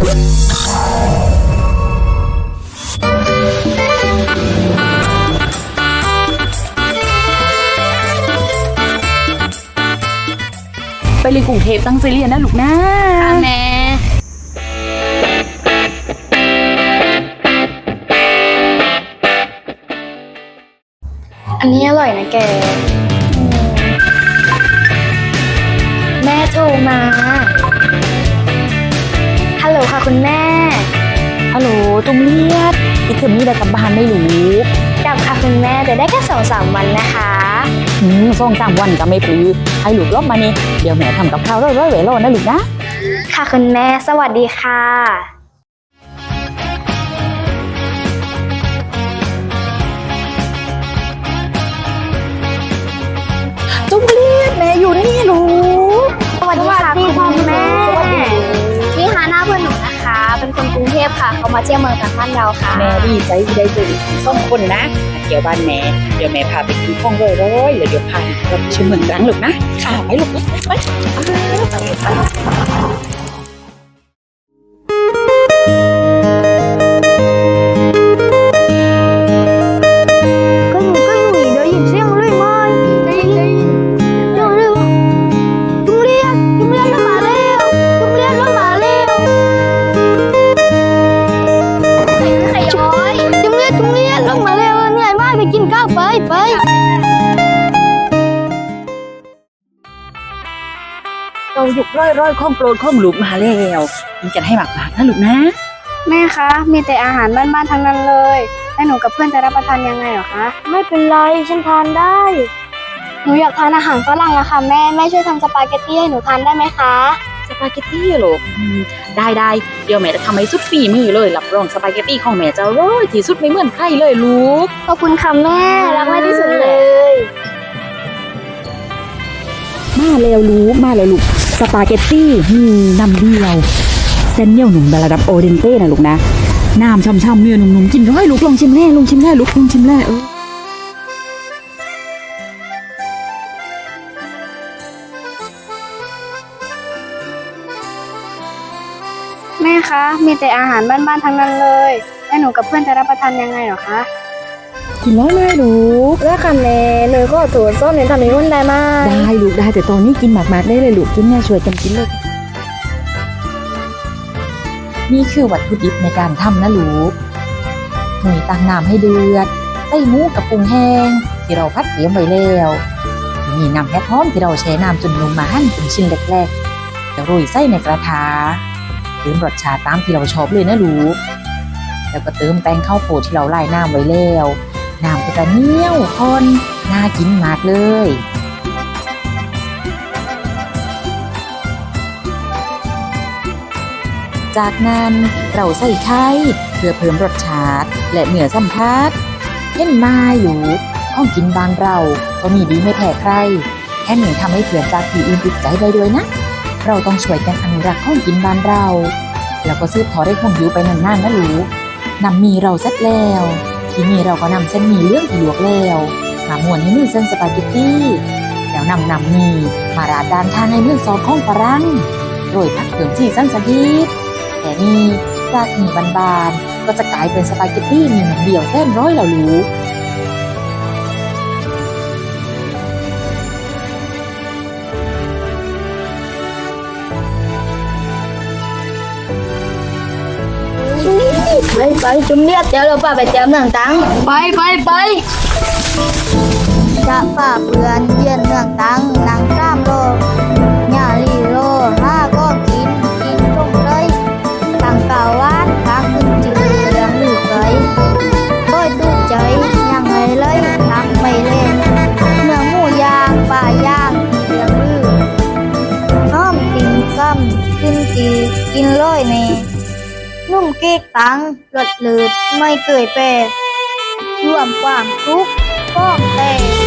ไปเรียนกรุงเทพตั้งใจเรียนนะลูกนะแม่อันนี้อร่อยนะแก แม่โทรมาฮัลโหล ค่ะคุณแม่ฮัลโหลจุมเลียดอีกเทอมนี้ได้กลับบ้านไม่รู้กลับค่ะคุณแม่แต่ได้แค่สองสามวันนะคะอืมสองสามวันก็ไม่ปลือให้ลูกรอบมานี่เดี๋ยวแม่ทำกับข้าวร้อยๆเวโรนะลูกนะ ค่ะคุณแม่สวัสดีค่ะ มาเที่ยวเมืองกันบ้านเราค่ะแม่ดีใจที่ได้เจออีกสองคนนะเดี๋ยวบ้านแม่เดี๋ยวแม่พาไปกินข้องร้อยๆแล้วเดี๋ยวพาไปชมเมืองตรังลูกนะค่ะไปลูกไปไป หยุกร้อยๆข้องโปรดข้องลูกมาแล้วกินกันให้หมากๆนะลูกนะ แม่คะ มีแต่อาหารบ้านๆทั้งนั้นเลย แล้วหนูกับเพื่อนจะรับประทานยังไงเหรอคะ ไม่เป็นไรฉันทานได้ หนูอยากทานอาหารฝรั่งอะค่ะแม่ แม่ช่วยทำสปาเกตตี้ให้หนูทานได้ไหมคะสปาเกตตี้เหรออืมได้ได้เดี๋ยวแม่จะทำให้สุดฝีมือเลยรับรองสปาเกตตี้ของแม่จะอร่อยที่สุดไม่เหมือนใครเลยลูก ขอบคุณค่ะแม่ รักแม่ที่สุดเลย มาแล้วลูก มาแล้วลูก สปาเกตตี้มีน้ำเดียว เส้นเหนียวหนุ่มระดับโอเดนเต้นะลูกนะ น้ำช่ำๆเนื้อหนุ่มๆกินร้อยลูกลองชิมแน่ลองชิมแน่ลูกลองชิมแน่เออแม่คะ มีแต่อาหารบ้านๆทั้งนั้นเลย แล้วหนูกับเพื่อนจะรับประทานยังไงหรอคะ กินร้อยเลยลูกแล้วค่ะแม่หนูก็ถูส้มหนูทำให้คนได้มากได้ลูกได้แต่ตอนนี้กินหมากๆได้เลยลูกกินแม่ช่วยกันกินเลยนี่คือวัตถุดิบในการทำนะลูกหนุ่ยตั้งน้ำให้เดือดใส่หมูกับปรุงแห้ง ที่เราพัดเตรียมไว้แล้วมีน้ำแค่พร้อมที่เราแช่น้ำจนลงมาหั่นเป็นชิ้นเล็กๆจะโรยไส้ในกระทะเติมรสชาติตามที่เราชอบเลยนะลูกแล้วก็เติมแป้งข้าวโพดที่เราไล่น้ำไว้แล้ว น้ำก็จะเหนียวข้นน่ากินมากเลยจากนั้นเราใส่ไข่เพื่อเพิ่มรสชาติและเหนือสัมผัสเห็นไม้หรูของกินบานเราก็มีดีไม่แพ้ใครแค่หนึ่งทำให้เผื่อจากที่อื่นติดใจได้ด้วยนะ เราต้องช่วยกันอนุรักษ์ของกินบานเรา แล้วก็ซื้อทอได้คงอยู่ไปนานๆนะลูกนำมีเราเสร็จแล้ว ทีนี้เราก็นำเส้นหมี่เรื่องที่ลวกแล้วมาม้วนให้มีเส้นสปาเกตตี้แล้วนำนำมีมาราดด้านข้างให้เหมือนซอสของฝรั่งโรยผักเติมสีสันสดีดแต่นี่จากหมี่บานๆก็จะกลายเป็นสปาเกตตี้หมี่หนังเดี่ยวเส้นร้อยแล้วลูกไไปจุ่มเลียดเดี๋ยวเราป้าไปเตรียมหนังตังไปไปไปจะป้าเพื่อนเยี่ยนเมืองตังหนังกล้าม ก๊กตังหลดเลืดไม่เกยแปรรวมความทุกข์ป้องแต่